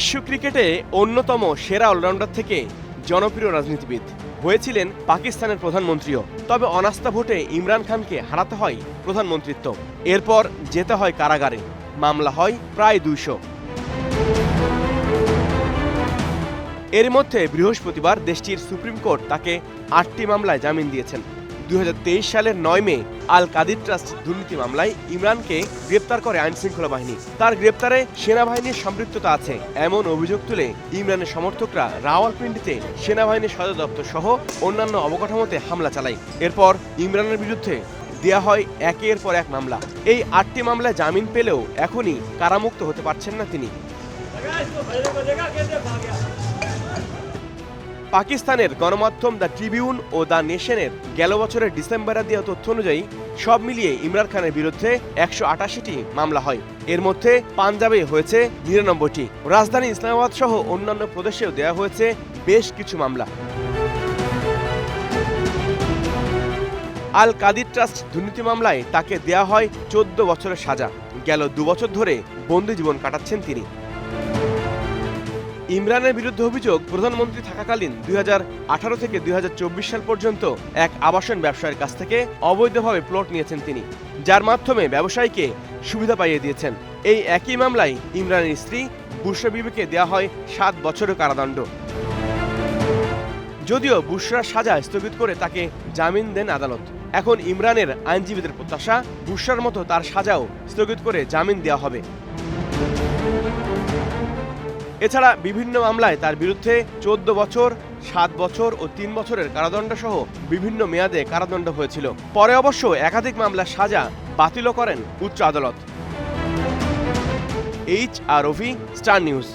বিশ্ব ক্রিকেটে অন্যতম সেরা অলরাউন্ডার থেকে জনপ্রিয় রাজনীতিবিদ হয়েছিলেন পাকিস্তানের প্রধানমন্ত্রীও। তবে অনাস্থা ভোটে ইমরান খানকে হারাতে হয় প্রধানমন্ত্রিত্ব। এরপর যেতে হয় কারাগারে। মামলা হয় প্রায় দুইশো। এর মধ্যে বৃহস্পতিবার দেশটির সুপ্রিম কোর্ট তাকে আটটি মামলায় জামিন দিয়েছেন। দুই হাজার তেইশ সালের নয় মে আল কাদির ট্রাস্ট দুর্নীতি মামলায় ইমরানকে গ্রেপ্তার করে আইন শৃঙ্খলা বাহিনী। তার গ্রেপ্তারে সেনাবাহিনীর সম্পৃক্ততা আছে। এমন অভিযোগ তুলে ইমরানের সমর্থকরা রাওয়ালপিন্ডিতে সেনাবাহিনীর সদর দপ্তর সহ অন্যান্য অবকাঠামোতে হামলা চালায়। এরপর ইমরানের বিরুদ্ধে দেয়া হয় একের পর এক মামলা। এই আটটি মামলায় জামিন পেলেও এখনই কারামুক্ত হতে পারছেন না তিনি। পাকিস্তানের গণমাধ্যম দ্য ট্রিবিউন ও দ্য নেশনের গেল বছরের ডিসেম্বরে দেওয়া তথ্য অনুযায়ী সব মিলিয়ে ইমরান খানের বিরুদ্ধে একশো আটাশিটি মামলা হয়। এর মধ্যে পাঞ্জাবে হয়েছে নিরানব্বইটি। রাজধানী ইসলামাবাদ সহ অন্যান্য প্রদেশেও দেওয়া হয়েছে বেশ কিছু মামলা। আল কাদির ট্রাস্ট দুর্নীতি মামলায় তাকে দেয়া হয় চোদ্দ বছরের সাজা। গেল দু বছর ধরে বন্দি জীবন কাটাচ্ছেন তিনি। ইমরানের বিরুদ্ধে অভিযোগ প্রধানমন্ত্রী থাকাকালীন দুই হাজার আঠারো থেকে দুই হাজার চব্বিশ সাল পর্যন্ত এক আবাসন ব্যবসায়ীর কাছ থেকে অবৈধভাবে প্লট নিয়েছেন তিনি, যার মাধ্যমে ব্যবসায়ীকে সুবিধা পাইয়ে দিয়েছেন। এই একই মামলায় ইমরানের স্ত্রী বুশরা বিবিকে দেওয়া হয় সাত বছরের কারাদণ্ড। যদিও বুশরার সাজা স্থগিত করে তাকে জামিন দেন আদালত। এখন ইমরানের আইনজীবীদের প্রত্যাশা বুশরার মতো তার সাজাও স্থগিত করে জামিন দেওয়া হবে। এছাড়া বিভিন্ন মামলায় তার বিরুদ্ধে চোদ্দ বছর, সাত বছর ও তিন বছরের কারাদণ্ড সহ বিভিন্ন মেয়াদে কারাদণ্ড হয়েছিল। পরে অবশ্য একাধিক মামলার সাজা বাতিলও করেন উচ্চ আদালত। এইচ আর ওভি স্টার নিউজ।